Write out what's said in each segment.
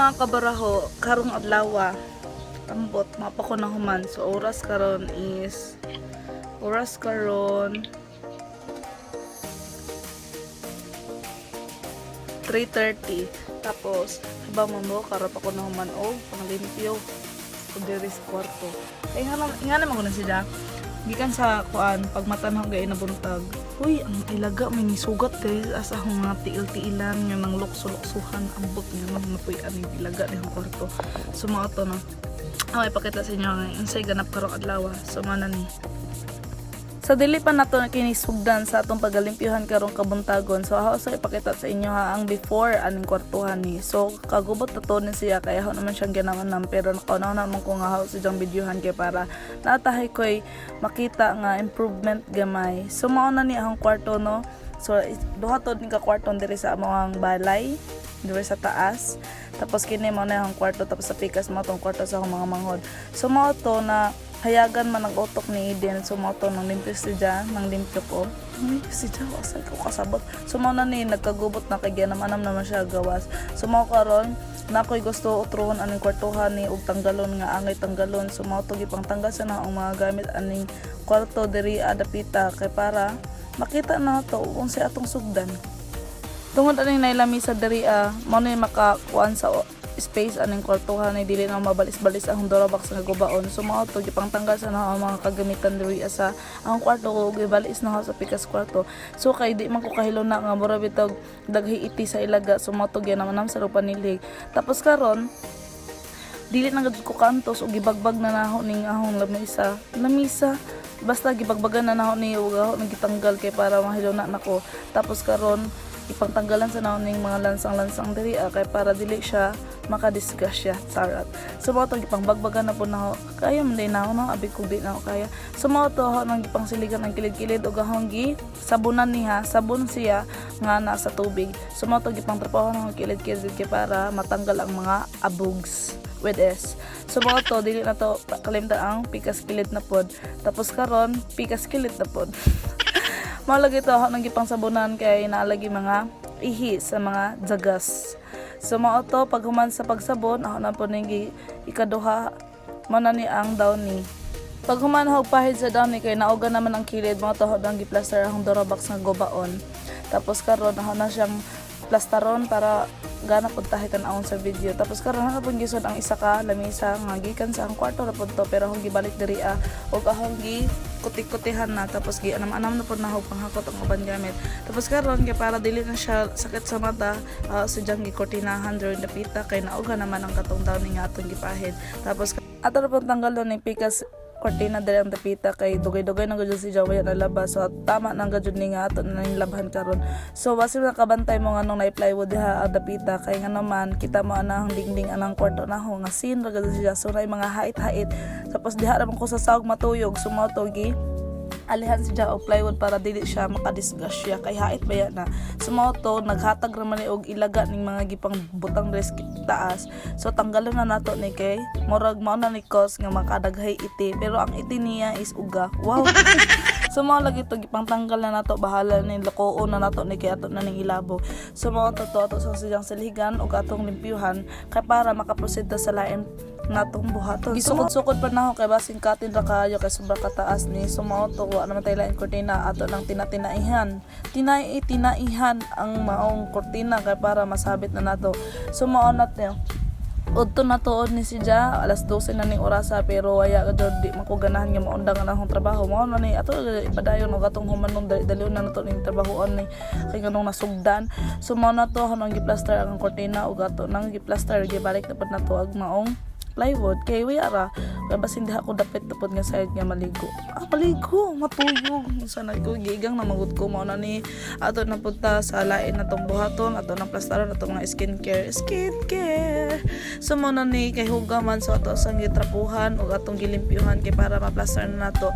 mga kabaraho, karong adlaw ambot mapa ko na human. So oras karon is oras karon 3.30 tapos habang mamo karon pa ko na human o panglimpyo. Kung diri sa kwarto. Ay nga nga naman ko na sila gikan sa kuan pag matanong gay na buntag uy ang ilaga may nisugat eh. As akong mga tiil-tiilan nga nang lukso-luksuhan ambot nga nang napuy aning ilaga ni kwarto so mga to no? Ang ipakita sa inyo ang insay ganap karong adlaw so mana ni sa dili pa nato na kinisugdan sa atong pagalimpyuhan karong kabuntagon. So ako sa ipakita sa inyo ha ang before aning kwartuhan ni. So kagubot na to ni siya kaya ako naman siyang ginaman pero nakaunaw naman ko nga ako sa diyang videohan kay para natahay ko'y makita nga improvement gamay. So mao na ni akong kwarto no. So duha to ni ka kwarto diri sa among balay diri sa taas. Tapos kini mo na akong kwarto tapos sa pikas mo tong kwarto sa akong mga manghod. So mao to na hayagan man ang utok ni Eden so mo to nang limpyo si Jan nang limpyo ko. Limpyo si Jan wasay ko kasabot. Mo na ni nagkagubot na kay ganam anam naman siya gawas. Mo karon na ako'y gusto utrohon aning kwartuhan ni ug tanggalon nga angay tanggalon. Mo to gipang tanggal sa na ang mga gamit aning kwarto diri adapita. Kay para makita na to kung sa atong sugdan. Tungod aning nailami sa diri ah mo na makakuan sa space aning kwartuhan ni dili na mabalis-balis ang Dorobox nga gubaon. So mao to gipang tanggal sa na ang mga kagamitan diri sa ang kwarto ko ug ibalis na sa pikas kwarto. So kay di man ko kahilo na nga mura bitog daghi iti sa ilaga. So mao to gyanaman sa rupa nilig tapos karon dili na gud ko kantos ug gibagbag na naho ning ahong lamisa. Lamisa basta gibagbagan na naho ni ug ako nagitanggal kay para mahilo na nako. Tapos karon ipangtanggalan sa naho ning mga lansang-lansang diri ah, kay para dili siya makadiscuss siya tarat so mao to gipangbagbagan na po na kaya man din na no abi ko di na ako kaya so mao to ako nang gipangsiligan ang kilid-kilid ug ahong sabunan niya sabon siya nga nasa tubig so mao to gipangtrapaho ng kilid-kilid kay para matanggal ang mga abugs with S. So mga to, dili na to kalimta ang pikas kilit na pod. Tapos karon pikas kilit na pod. Malagi to ako nang gipang sabunan kay naalagi mga ihi sa mga jagas. So mga to, pag human sa pagsabon, ako na po nang gi- ikaduha, mana ni ang downy. Pag human og pahid sa downy kay nauga naman ang kilid, mga to ang giplaster ang Dorobox nga gobaon. Tapos karon ako na siyang plastaron para gana pud tahi kan sa video. Tapos karon na pud gisod ang isa ka lamisa nga gikan sa ang kwarto ra pud to pero akong gibalik diri ah ug akong gi kutik-kutihan na. Tapos gi anam-anam na pud nahog panghakot ang uban gamit. Tapos karon kay para dili na siya sakit sa mata uh, sudyang gikortinahan during the pita kay nauga naman ang katong daw ni nga atong gipahid. Tapos ato na pud tanggal ni pikas kortina dali ang tapita kay dugay-dugay nang gud si Jawa na labas so tama nang gud ni nga ato na labhan karon. So basi na kabantay mo nga nung na plywood diha ang tapita. Kay nga naman kita mo anang dingding anang kwarto na ho nga sin ra gud siya. So na mga hait-hait. Tapos diha ra man ko sa sawg matuyog. Sumotogi alihan siya og plywood para dili siya makadisgas siya kay hait ba yan na? Sumoto naghatag ra man ni og ilaga ning mga gipang butang dress taas. So tanggalan na nato ni kay murag mao na ni cause nga makadaghay iti pero ang iti niya is uga. Wow! So mao lagi to gipang tanggal na nato bahala ni lokoo na nato ni kay ato na ning ilabo. So mao to to ato sa siyang siligan ug atong limpyuhan kay para makaproceed ta sa lain natong buhaton. Gisukod-sukod pa na ako kay basing katin ra kayo kay sobra kataas ni sumoto wa naman tayo lain kortina ato lang tinatinaihan. Tinai tinaihan ang maong kortina kay para masabit na nato. So mao na to. Udto na tuod ni si Ja, alas 12 na ning orasa pero waya ka jud di man ko ganahan nga maundang na akong trabaho. Mao na ni ato ipadayon og atong humanong dali dalion na nato ning trabahoon ni kay nganong nasugdan. So mao na to hanong giplaster ang kortina ug ato nang giplaster gibalik na pud nato ag maong plywood kay waya ra kay basin diha ko dapit tapod nga side nga maligo. Ah maligo matuyog. Sana ko gigang na magud ko mao na ni. Ato na punta sa lain na tong buhaton ato na plastaron ato mga skincare. Skincare! So mao na ni kay hugaman so ato sang gitrapuhan ug atong gilimpyuhan kay para ma-plaster na nato.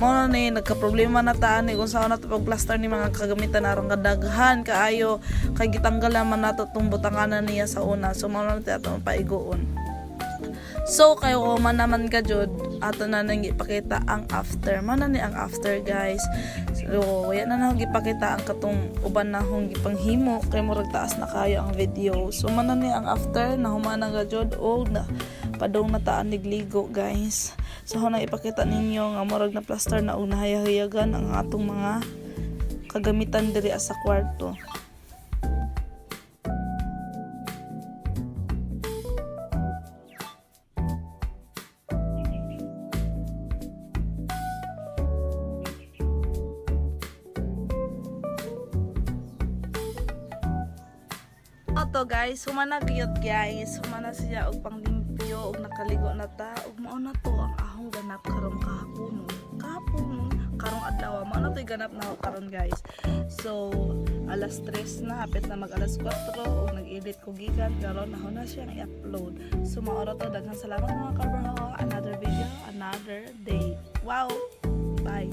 Mao na ni nagka problema na ta ni kung saan nato pag-plaster ni mga kagamitan aron kadaghan kaayo. Kay gitanggal naman nato tong butanganan niya sa una. So mao na ni ato paiguon So kayo man naman ka jud ato na nang ipakita ang after. Man na ni ang after guys. So wala na nang ipakita ang katong uban na hong gipanghimo. Kay murag taas na kayo ang video. So man na ni ang after. Na humana nga jud. O na. Padong na taan nigligo guys. So ho ipakita ninyo nga murag na plaster na og nahayahayagan ang atong mga kagamitan diri sa kwarto Oto guys, humana gyud guys. Humana siya og panglimpyo og nakaligo na ta og mao na to ang ahong ganap karon kahapon. Kahapon karong adlaw mao na to ganap na karon guys. So alas 3 na hapit na mag alas 4 og nag-edit ko gikan karon na na siya i-upload. So mao ra to daghang salamat mga kabraho. Another video, another day. Wow. Bye.